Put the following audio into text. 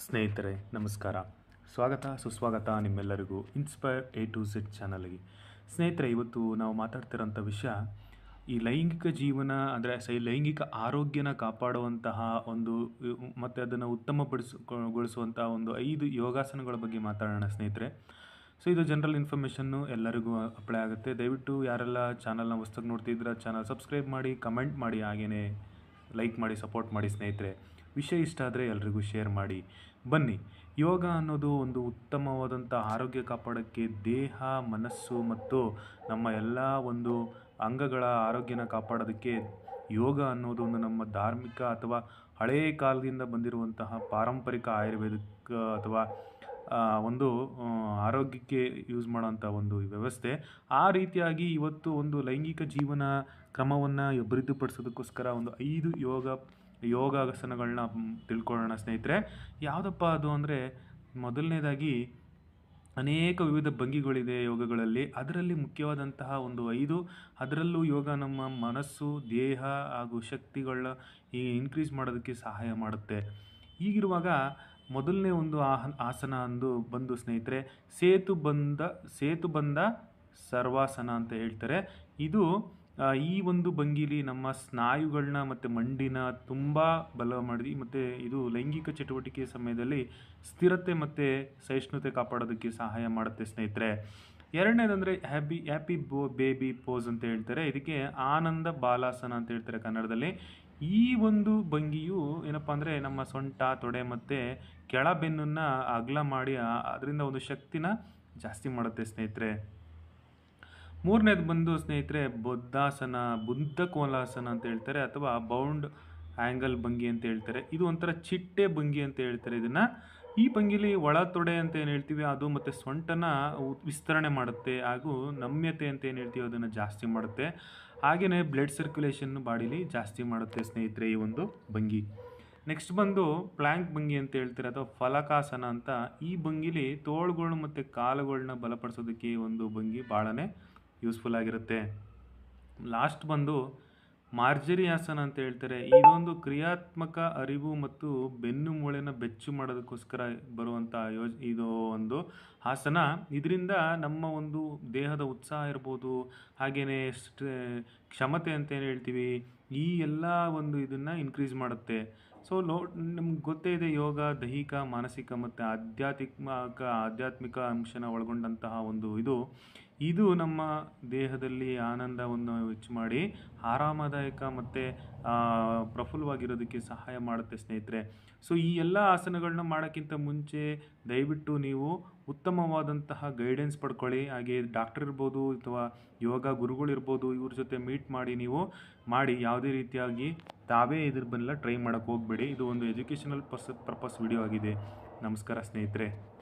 ಸ್ನೇಹಿತರೆ, ನಮಸ್ಕಾರ. ಸ್ವಾಗತ, ಸುಸ್ವಾಗತ ನಿಮ್ಮೆಲ್ಲರಿಗೂ ಇನ್ಸ್ಪೈರ್ ಎ ಟು ಝೆಡ್ ಚಾನಲ್ಗೆ ಸ್ನೇಹಿತರೆ, ಇವತ್ತು ನಾವು ಮಾತಾಡ್ತಿರೋಂಥ ವಿಷಯ ಈ ಲೈಂಗಿಕ ಜೀವನ, ಅಂದರೆ ಸೈ ಲೈಂಗಿಕ ಆರೋಗ್ಯನ ಕಾಪಾಡುವಂತಹ ಒಂದು, ಮತ್ತು ಅದನ್ನು ಉತ್ತಮಪಡಿಸಿಗೊಳಿಸುವಂಥ ಒಂದು ಐದು ಯೋಗಾಸನಗಳ ಬಗ್ಗೆ ಮಾತಾಡೋಣ ಸ್ನೇಹಿತರೆ. ಸೊ, ಇದು ಜನರಲ್ ಇನ್ಫಾರ್ಮೇಷನ್ನು ಎಲ್ಲರಿಗೂ ಅಪ್ಲೈ ಆಗುತ್ತೆ. ದಯವಿಟ್ಟು ಯಾರೆಲ್ಲ ಚಾನಲ್ನ ಹೊಸ್ದಾಗಿ ನೋಡ್ತಿದ್ರೆ ಚಾನಲ್ ಸಬ್ಸ್ಕ್ರೈಬ್ ಮಾಡಿ ಕಮೆಂಟ್ ಮಾಡಿ ಹಾಗೆಯೇ ಲೈಕ್ ಮಾಡಿ ಸಪೋರ್ಟ್ ಮಾಡಿ ಸ್ನೇಹಿತರೆ. ವಿಷಯ ಇಷ್ಟ ಆದರೆ ಎಲ್ರಿಗೂ ಶೇರ್ ಮಾಡಿ. ಬನ್ನಿ, ಯೋಗ ಅನ್ನೋದು ಒಂದು ಉತ್ತಮವಾದಂಥ ಆರೋಗ್ಯ ಕಾಪಾಡೋಕ್ಕೆ ದೇಹ, ಮನಸ್ಸು ಮತ್ತು ನಮ್ಮ ಎಲ್ಲ ಒಂದು ಅಂಗಗಳ ಆರೋಗ್ಯನ ಕಾಪಾಡೋದಕ್ಕೆ ಯೋಗ ಅನ್ನೋದು ಒಂದು ನಮ್ಮ ಧಾರ್ಮಿಕ ಅಥವಾ ಹಳೆಯ ಕಾಲದಿಂದ ಬಂದಿರುವಂತಹ ಪಾರಂಪರಿಕ ಆಯುರ್ವೇದಿಕ್ ಅಥವಾ ಒಂದು ಆರೋಗ್ಯಕ್ಕೆ ಯೂಸ್ ಮಾಡೋಂಥ ಒಂದು ವ್ಯವಸ್ಥೆ. ಆ ರೀತಿಯಾಗಿ ಇವತ್ತು ಒಂದು ಲೈಂಗಿಕ ಜೀವನ ಕ್ರಮವನ್ನು ಅಭಿವೃದ್ಧಿಪಡಿಸೋದಕ್ಕೋಸ್ಕರ ಒಂದು ಐದು ಯೋಗ ಯೋಗಾಸನಗಳನ್ನ ತಿಳ್ಕೊಳ್ಳೋಣ ಸ್ನೇಹಿತರೆ. ಯಾವುದಪ್ಪ ಅದು ಅಂದರೆ, ಮೊದಲನೇದಾಗಿ ಅನೇಕ ವಿವಿಧ ಭಂಗಿಗಳಿದೆ ಯೋಗಗಳಲ್ಲಿ. ಅದರಲ್ಲಿ ಮುಖ್ಯವಾದಂತಹ ಒಂದು ಐದು. ಅದರಲ್ಲೂ ಯೋಗ ನಮ್ಮ ಮನಸ್ಸು, ದೇಹ ಹಾಗೂ ಶಕ್ತಿಗಳ ಈ ಇನ್ಕ್ರೀಸ್ ಮಾಡೋದಕ್ಕೆ ಸಹಾಯ ಮಾಡುತ್ತೆ. ಹೀಗಿರುವಾಗ ಮೊದಲನೇ ಒಂದು ಆಸನ ಅಂದು ಬಂದು ಸ್ನೇಹಿತರೆ, ಸೇತು ಬಂದ ಸೇತು ಬಂದ ಸರ್ವಾಸನ ಅಂತ ಹೇಳ್ತಾರೆ. ಇದು ಈ ಒಂದು ಭಂಗಿಲಿ ನಮ್ಮ ಸ್ನಾಯುಗಳನ್ನ ಮತ್ತು ಮಂಡಿನ ತುಂಬ ಬಲ ಮಾಡಿ ಮತ್ತು ಇದು ಲೈಂಗಿಕ ಚಟುವಟಿಕೆ ಸಮಯದಲ್ಲಿ ಸ್ಥಿರತೆ ಮತ್ತು ಸಹಿಷ್ಣುತೆ ಕಾಪಾಡೋದಕ್ಕೆ ಸಹಾಯ ಮಾಡುತ್ತೆ ಸ್ನೇಹಿತರೆ. ಎರಡನೇದಂದರೆ ಹ್ಯಾಪಿ ಹ್ಯಾಪಿ ಬೋ, ಬೇಬಿ ಪೋಸ್ ಅಂತ ಹೇಳ್ತಾರೆ. ಇದಕ್ಕೆ ಆನಂದ ಬಾಲಾಸನ ಅಂತ ಹೇಳ್ತಾರೆ ಕನ್ನಡದಲ್ಲಿ. ಈ ಒಂದು ಭಂಗಿಯು ಏನಪ್ಪ ಅಂದರೆ ನಮ್ಮ ಸೊಂಟ, ತೊಡೆ ಮತ್ತು ಕೆಳಬೆನ್ನನ್ನು ಅಗಲ ಮಾಡಿ ಅದರಿಂದ ಒಂದು ಶಕ್ತಿನ ಜಾಸ್ತಿ ಮಾಡುತ್ತೆ ಸ್ನೇಹಿತರೆ. ಮೂರನೇದು ಬಂದು ಸ್ನೇಹಿತರೆ, ಬುದ್ಧಾಸನ ಬುದ್ಧ ಕೋಲಾಸನ ಅಂತ ಹೇಳ್ತಾರೆ ಅಥವಾ ಬೌಂಡ್ ಆ್ಯಂಗಲ್ ಭಂಗಿ ಅಂತ ಹೇಳ್ತಾರೆ. ಇದು ಒಂಥರ ಚಿಟ್ಟೆ ಭಂಗಿ ಅಂತ ಹೇಳ್ತಾರೆ ಇದನ್ನು. ಈ ಭಂಗಿಲಿ ಒಳ ತೊಡೆ ಅಂತ ಏನು ಹೇಳ್ತೀವಿ, ಅದು ಮತ್ತು ಸೊಂಟನ ವಿಸ್ತರಣೆ ಮಾಡುತ್ತೆ ಹಾಗೂ ನಮ್ಯತೆ ಅಂತ ಏನು ಹೇಳ್ತೀವಿ, ಅದನ್ನು ಜಾಸ್ತಿ ಮಾಡುತ್ತೆ. ಹಾಗೆಯೇ ಬ್ಲಡ್ ಸರ್ಕ್ಯುಲೇಷನ್ ಬಾಡಿಲಿ ಜಾಸ್ತಿ ಮಾಡುತ್ತೆ ಸ್ನೇಹಿತರೆ ಈ ಒಂದು ಭಂಗಿ. ನೆಕ್ಸ್ಟ್ ಬಂದು ಪ್ಲ್ಯಾಂಕ್ ಭಂಗಿ ಅಂತ ಹೇಳ್ತಾರೆ ಅಥವಾ ಫಲಕಾಸನ ಅಂತ. ಈ ಭಂಗಿಲಿ ತೋಳುಗಳು ಮತ್ತು ಕಾಲುಗಳನ್ನ ಬಲಪಡಿಸೋದಕ್ಕೆ ಈ ಒಂದು ಭಂಗಿ ಭಾಳನೇ ಯೂಸ್ಫುಲ್ ಆಗಿರುತ್ತೆ. ಲಾಸ್ಟ್ ಬಂದು ಮಾರ್ಜರಿ ಆಸನ ಅಂತ ಹೇಳ್ತಾರೆ. ಇದೊಂದು ಕ್ರಿಯಾತ್ಮಕ ಅರಿವು ಮತ್ತು ಬೆನ್ನು ಮೂಳೆನ ಬೆಚ್ಚು ಮಾಡೋದಕ್ಕೋಸ್ಕರ ಬರುವಂಥ ಯೋಜ್, ಇದು ಒಂದು ಆಸನ. ಇದರಿಂದ ನಮ್ಮ ಒಂದು ದೇಹದ ಉತ್ಸಾಹ ಇರ್ಬೋದು. ಹಾಗೆಯೇ ಕ್ಷಮತೆ ಅಂತ ಏನು ಹೇಳ್ತೀವಿ? ಈ ಎಲ್ಲ ಒಂದು ಇದನ್ನು ಇನ್ಕ್ರೀಸ್ ಮಾಡುತ್ತೆ. ಸೊ ಲೋ, ನಿಮ್ಗೆ ಗೊತ್ತೇ ಇದೆ, ಯೋಗ ದೈಹಿಕ, ಮಾನಸಿಕ ಮತ್ತು ಆಧ್ಯಾತ್ಮಿಕ ಆಧ್ಯಾತ್ಮಿಕ ಅಂಶನ ಒಳಗೊಂಡಂತಹ ಒಂದು ಇದು. ಇದು ನಮ್ಮ ದೇಹದಲ್ಲಿ ಆನಂದವನ್ನು ಹೆಚ್ಚು ಮಾಡಿ ಆರಾಮದಾಯಕ ಮತ್ತು ಪ್ರಫುಲ್ಲವಾಗಿರೋದಕ್ಕೆ ಸಹಾಯ ಮಾಡುತ್ತೆ ಸ್ನೇಹಿತರೆ. ಸೊ ಈ ಎಲ್ಲ ಆಸನಗಳನ್ನ ಮಾಡೋಕ್ಕಿಂತ ಮುಂಚೆ ದಯವಿಟ್ಟು ನೀವು ಉತ್ತಮವಾದಂತಹ ಗೈಡೆನ್ಸ್ ಪಡ್ಕೊಳ್ಳಿ. ಹಾಗೆ ಡಾಕ್ಟರ್ ಇರ್ಬೋದು ಅಥವಾ ಯೋಗ ಗುರುಗಳಿರ್ಬೋದು ಇವ್ರ ಜೊತೆ ಮೀಟ್ ಮಾಡಿ ನೀವು ಮಾಡಿ ಯಾವುದೇ ರೀತಿಯಾಗಿ ತಾವೇ ಇದ್ರ ಬಂದಿಲ್ಲ ಟ್ರೈ ಮಾಡೋಕ್ಕೆ ಹೋಗಬೇಡಿ. ಇದು ಒಂದು ಎಜುಕೇಷನಲ್ ಪರ್ಸ್ ಪರ್ಪಸ್ ವಿಡಿಯೋ ಆಗಿದೆ. ನಮಸ್ಕಾರ ಸ್ನೇಹಿತರೆ.